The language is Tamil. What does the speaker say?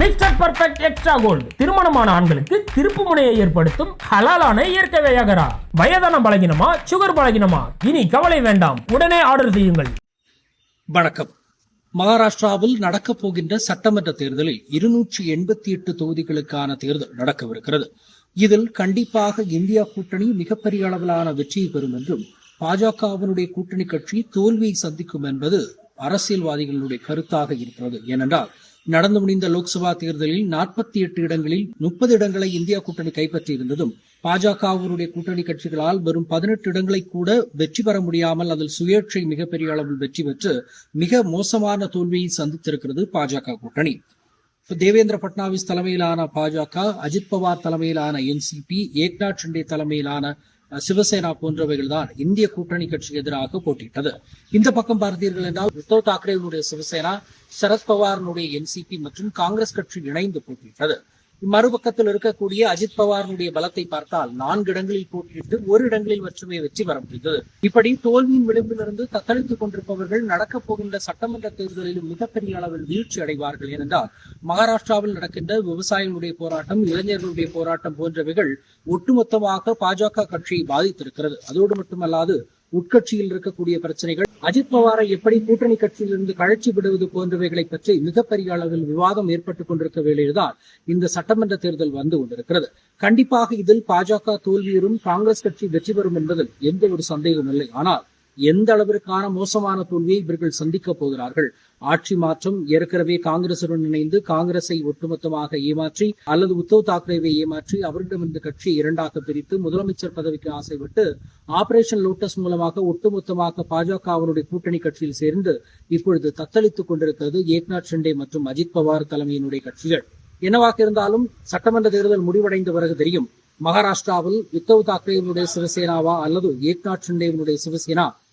மிஸ்டர் பர்ஃபெக்ட் எக்ஸ்ட்ரா கோல்டு திருமணமான ஆண்களுக்கு திருப்பு முனையை ஏற்படுத்தும் ஹலாலான இயற்கை வியாகரா. வயதான பலகினமா சுகர் பலகினமா? இனி கவலை வேண்டாம். உடனே ஆர்டர் செய்யுங்கள். வணக்கம். மகாராஷ்டிராவில் நடக்கப் போகின்ற சட்டமன்ற தேர்தலில் இருநூற்றி எண்பத்தி எட்டு தொகுதிகளுக்கான தேர்தல் நடக்கவிருக்கிறது. இதில் கண்டிப்பாக இந்தியா கூட்டணி மிகப்பெரிய அளவிலான வெற்றியை பெறும் என்றும் பாஜகவினுடைய கூட்டணி கட்சி தோல்வியை சந்திக்கும் என்பது அரசியல்வாதிகளுடைய கருத்தாக இருக்கிறது. ஏனென்றால் நடந்து முடிந்த லோக்சபா தேர்தலில் நாற்பத்தி எட்டு இடங்களில் முப்பது இடங்களை இந்தியா கூட்டணி கைப்பற்றியிருந்ததும் பாஜகவினுடைய கூட்டணி கட்சிகளால் வெறும் பதினெட்டு இடங்களை கூட வெற்றி பெற முடியாமல் அதில் சுயேட்சை மிகப்பெரிய அளவில் வெற்றி பெற்று மிக மோசமான தோல்வியை சந்தித்திருக்கிறது பாஜக கூட்டணி. தேவேந்திர பட்னாவிஸ் தலைமையிலான பாஜக அஜித் பவார் தலைமையிலான என்சிபி ஏக்நாத் ஷிண்டே தலைமையிலான சிவசேனா போன்றவைகள் தான் இந்திய கூட்டணி கட்சிக்கு எதிராக போட்டியிட்டது. இந்த பக்கம் பார்த்தீர்கள் என்றால் உத்தவ் தாக்கரேவினுடைய சிவசேனா சரத்பவாரினுடைய என்சிபி மற்றும் காங்கிரஸ் கட்சி இணைந்து போட்டியிட்டது. மறுபக்கத்தில் இருக்கக்கூடிய அஜித் பவாரினுடைய பலத்தை பார்த்தால் நான்கு இடங்களில் போட்டியிட்டு ஒரு இடங்களில் மட்டுமே வெற்றி பெற முடிந்தது. இப்படி தோல்வியின் விளிம்பிலிருந்து தத்தளித்துக் கொண்டிருப்பவர்கள் நடக்கப் போகின்ற சட்டமன்ற தேர்தலில் மிகப்பெரிய அளவில் வீழ்ச்சி அடைவார்கள் ஏனென்றால் மகாராஷ்டிராவில் நடக்கின்ற விவசாயிகளுடைய போராட்டம் இளைஞர்களுடைய போராட்டம் போன்றவைகள் ஒட்டுமொத்தமாக பாஜக கட்சியை பாதித்திருக்கிறது. அதோடு மட்டுமல்லாது உட்கட்சியில் இருக்கக்கூடிய பிரச்சனைகள். அஜித் பவாரை எப்படி கூட்டணி கட்சியிலிருந்து கழற்றி விடுவது போன்றவைகளை பற்றி மிகப்பெரிய அளவில் விவாதம் ஏற்பட்டுக் கொண்டிருக்க வேளையில்தான் இந்த சட்டமன்ற தேர்தல் வந்து கொண்டிருக்கிறது. கண்டிப்பாக இதில் பாஜக தோல்வியுறும் காங்கிரஸ் கட்சி வெற்றி பெறும் என்பதில் எந்த ஒரு சந்தேகமும் இல்லை. ஆனால் எந்த அளவிற்கான மோசமான தோல்வியை இவர்கள் சந்திக்கப் போகிறார்கள்? ஆட்சி மாற்றம் ஏற்கனவே காங்கிரசுடன் இணைந்து காங்கிரஸை ஒட்டுமொத்தமாக ஏமாற்றி அல்லது உத்தவ் தாக்கரேவை ஏமாற்றி அவரிடம் இந்த கட்சியை இரண்டாக பிரித்து முதலமைச்சர் பதவிக்கு ஆசைப்பட்டு ஆபரேஷன் லோட்டஸ் மூலமாக ஒட்டுமொத்தமாக பாஜகவினுடைய கூட்டணி கட்சியில் சேர்ந்து இப்பொழுது தத்தளித்துக் கொண்டிருக்கிறது ஏக்நாத் ஷிண்டே மற்றும் அஜித் பவார் தலைமையினுடைய கட்சிகள். என்னவாக இருந்தாலும் சட்டமன்ற தேர்தல் முடிவடைந்த பிறகு தெரியும் மகாராஷ்டிராவில் உத்தவ் தாக்கரேவனுடைய சிவசேனாவா அல்லது ஏக்நாத் ஷிண்டேவனுடைய சிவசேனா